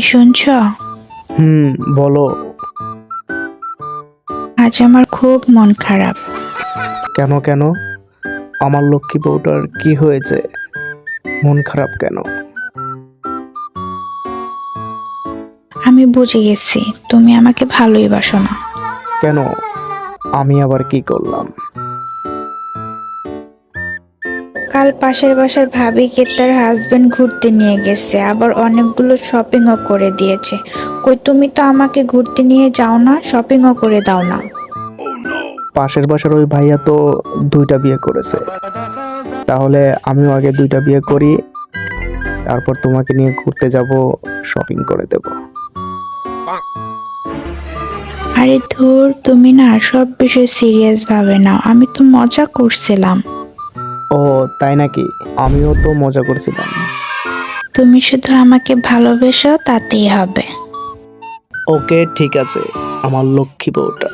শুনছ? হুম বলো। আজ আমার খুব মন খারাপ। কেন কেন? আমার লক্ষ্মী বউটার কি হয়েছে? মন খারাপ কেন? আমি বুঝে গেছি তুমি আমাকে ভালোই বাসো না। কেন? আমি আবার কি করলাম? কাল পাশের বাসার ভাবিকে তার হাজবেন্ড ঘুরতে নিয়ে গেছে আবার অনেকগুলো শপিংও করে দিয়েছে। কই তুমি তো আমাকে ঘুরতে নিয়ে যাও না শপিংও করে দাও না। পাশের বাসার ওই ভাইয়া তো দুইটা বিয়ে করেছে। তাহলে আমিও আগে দুইটা বিয়ে করি তারপর তোমাকে নিয়ে ঘুরতে যাব শপিং করে দেব। আরে ধুর তুমি না সব বিষয় সিরিয়াস ভাবে নাও। আমি তো মজা করছিলাম। ও তাই নাকি? আমিও তো মজা করছিলাম। তুমি শুধু আমাকে ভালোবেসো তাতেই হবে। ওকে ঠিক আছে। আমার লক্ষ্মী বউটা।